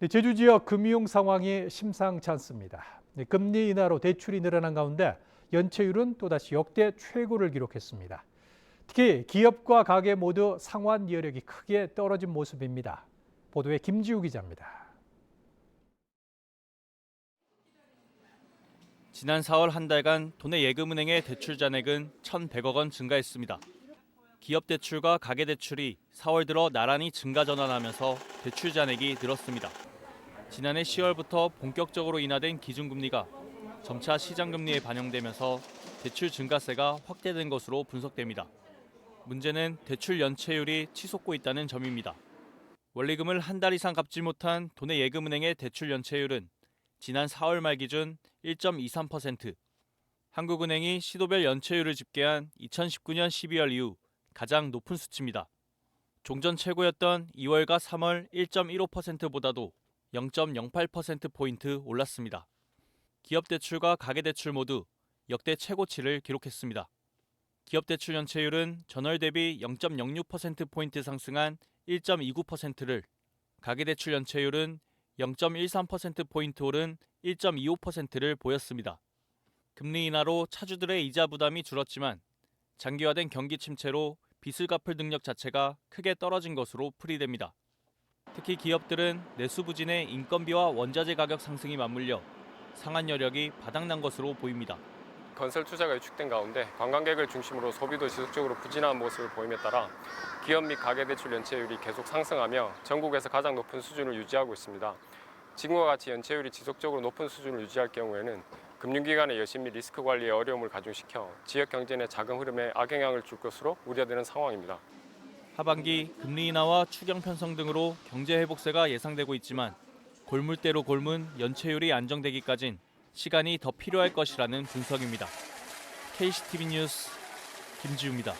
네, 제주 지역 금융 상황이 심상치 않습니다. 네, 금리 인하로 대출이 늘어난 가운데 연체율은 또다시 역대 최고를 기록했습니다. 특히 기업과 가계 모두 상환 여력이 크게 떨어진 모습입니다. 보도에 김지우 기자입니다. 지난 4월 한 달간 도내 예금은행의 대출 잔액은 1,100억 원 증가했습니다. 기업 대출과 가계 대출이 4월 들어 나란히 증가 전환하면서 대출 잔액이 늘었습니다. 지난해 10월부터 본격적으로 인하된 기준금리가 점차 시장 금리에 반영되면서 대출 증가세가 확대된 것으로 분석됩니다. 문제는 대출 연체율이 치솟고 있다는 점입니다. 원리금을 한 달 이상 갚지 못한 도내 예금은행의 대출 연체율은 지난 4월 말 기준 1.23%, 한국은행이 시도별 연체율을 집계한 2019년 12월 이후 가장 높은 수치입니다. 종전 최고였던 2월과 3월 1.15%보다도 0.08%포인트 올랐습니다. 기업 대출과 가계 대출 모두 역대 최고치를 기록했습니다. 기업 대출 연체율은 전월 대비 0.06%포인트 상승한 1.29%를, 가계 대출 연체율은 0.13%포인트 오른 1.25%를 보였습니다. 금리 인하로 차주들의 이자 부담이 줄었지만 장기화된 경기 침체로 빚을 갚을 능력 자체가 크게 떨어진 것으로 풀이됩니다. 특히 기업들은 내수 부진의 인건비와 원자재 가격 상승이 맞물려 상한 여력이 바닥난 것으로 보입니다. 건설 투자가 위축된 가운데 관광객을 중심으로 소비도 지속적으로 부진한 모습을 보임에 따라 기업 및 가계대출 연체율이 계속 상승하며 전국에서 가장 높은 수준을 유지하고 있습니다. 지금과 같이 연체율이 지속적으로 높은 수준을 유지할 경우에는 금융기관의 여신 및 리스크 관리에 어려움을 가중시켜 지역 경제 내 자금 흐름에 악영향을 줄 것으로 우려되는 상황입니다. 하반기 금리 인하와 추경 편성 등으로 경제 회복세가 예상되고 있지만 골물대로 골문 연체율이 안정되기까진 시간이 더 필요할 것이라는 분석입니다. KCTV 뉴스 김지우입니다.